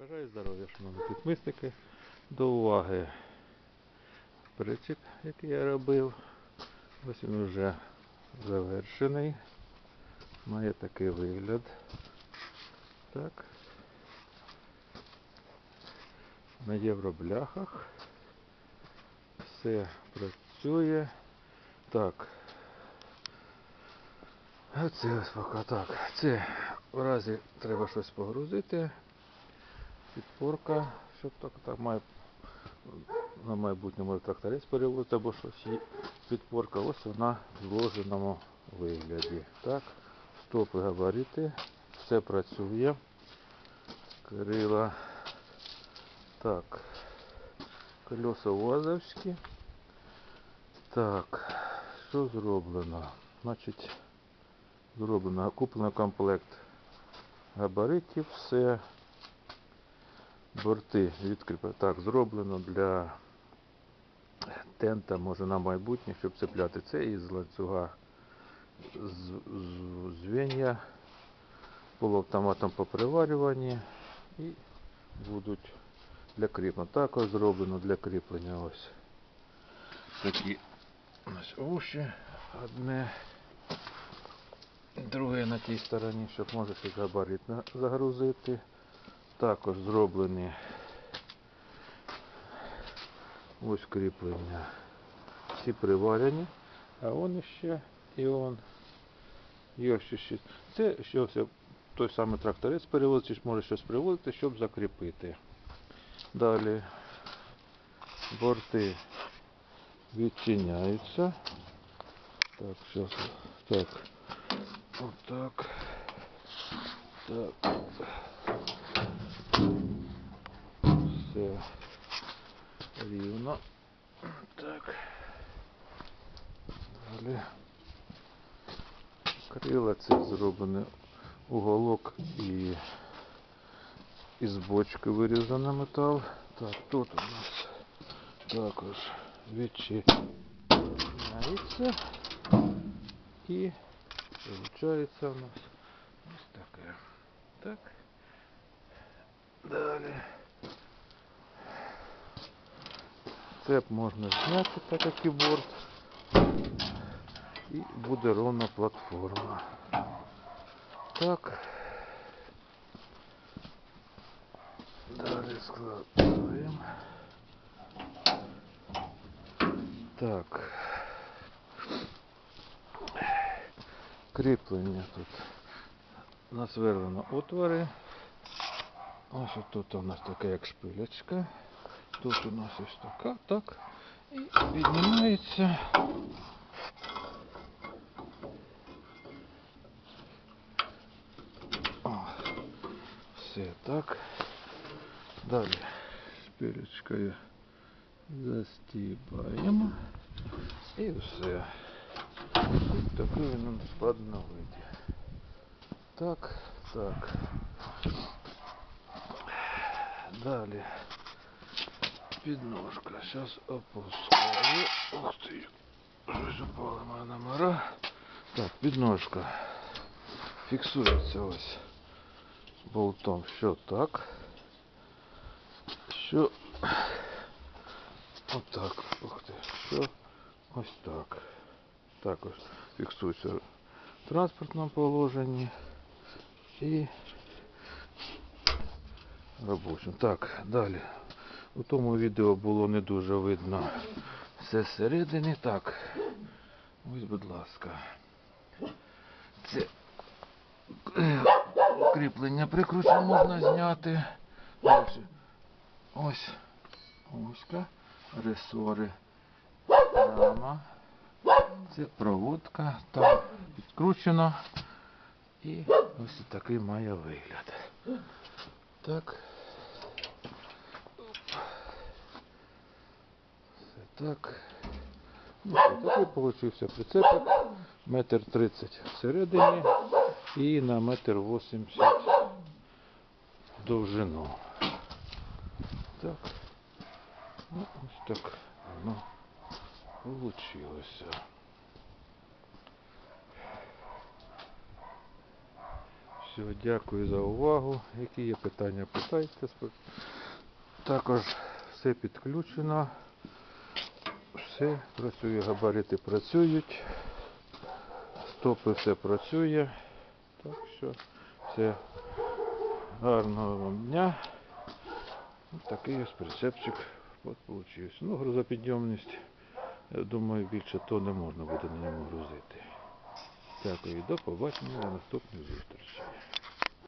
Бажаю здоров'я, шановні підписники. До уваги причіп, який я робив. Ось він вже завершений. Має такий вигляд. Так. На євробляхах. Все працює. Так. А це ось поки так. Це в разі треба щось погрузити. Підпорка, щоб так, так має на майбутньому тракторець перевозити або щось. Підпорка, ось вона в зложеному вигляді. Так, стопи габарити, все працює. Крила. Так. Колеса УАЗовські. Так, що зроблено? Значить, зроблено, куплено комплект габаритів, все. Борти відкріпи. Так, зроблено для тента, може на майбутнє, щоб цепляти це із ланцюга з, з, звенья полуавтоматом по приварюванні і будуть для кріплення. Також зроблено для кріплення ось такі ось одне. Друге на тій стороні, щоб може ще габарит загрузити. Також зроблені ось кріплення. Всі приварені, а он ще і он. Є ще ще. Це що все той самий тракторець перевозить, може щось привозити, щоб закріпити. Далі борти відчиняються. Так, зараз. Так. Отак. Так. Все рівно. Так. Далі. Крила це зроблений уголок і із бочки вирізаний метал. Так, тут у нас також відчиняється. І виходить у нас ось таке. Так. Далі. Цеп можна зняти, так як і борт. І буде ровна платформа. Так. Далі складаємо. Так. Кріплення тут. Насверлено отвори. Ось тут у нас така як шпилечка. Тут у нас ось така, так. І піднімається. О, все так. Далі шпилечкою застібаємо. І все. І такий він у нас складно вийде. Так, так. Далі. Підножка. Зараз опускаю. Ух ти. Щось упали моя номера. Так, підножка. Фіксується ось болтом. Що так. Що отак. Ух ти. Що ось так. Також фіксується в транспортному положенні і робочим. Так, далі. У тому відео було не дуже видно все зсередини. Так. Ось, будь ласка. Це е, кріплення прикручено можна зняти. Далі. Ось оська, ресори, рама. Це проводка, там підкручено. І ось такий має вигляд. Так. Все так. Ну, такий получився прицепик. Метр тридцять всередині і на метр восімдесят в довжину. Так. Ну, ось так воно получилося. Все, дякую за увагу. Які є питання, питайте. Також все підключено. Все працює, габарити працюють. Стопи все працює. Так що все. Гарного вам дня. Такий ось прицепчик от. Ну, грузопідйомність, я думаю, більше то не можна буде на ньому грузити. Дякую, до побачення на наступних зустрічей.